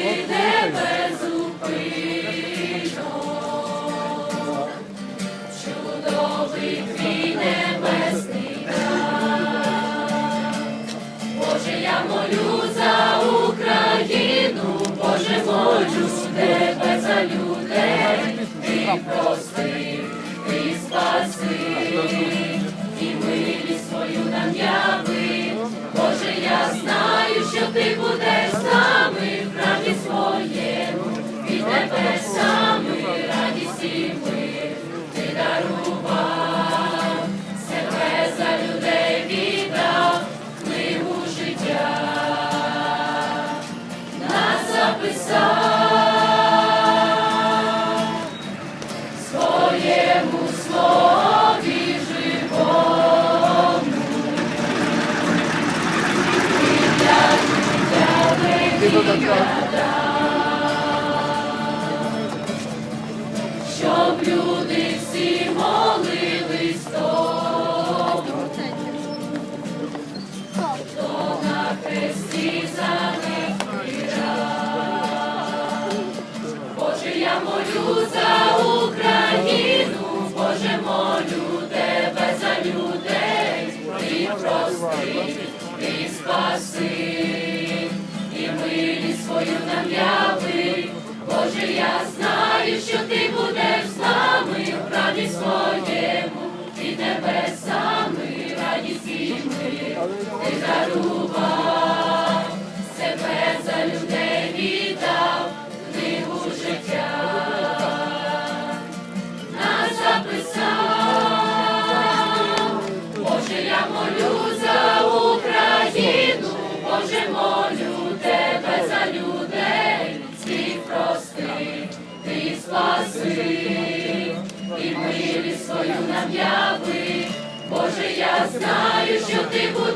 плине безупинно. Чудовий твій небесний. Боже, я молю за Україну, Боже, молюсь тебе за людей, ти прости, ти спаси, і милість свою нам. Боже, я знаю, що ти будеш щоб люди всі молились хто на хресті за них. Боже, я молю за Україну, Боже, молю тебе за людей, ти прости, ти спаси, Боже, я знаю, що ти будеш з нами в храмі своєму, під небесами радість і ти дарував, нам яви. Боже, я знаю, що ти будеш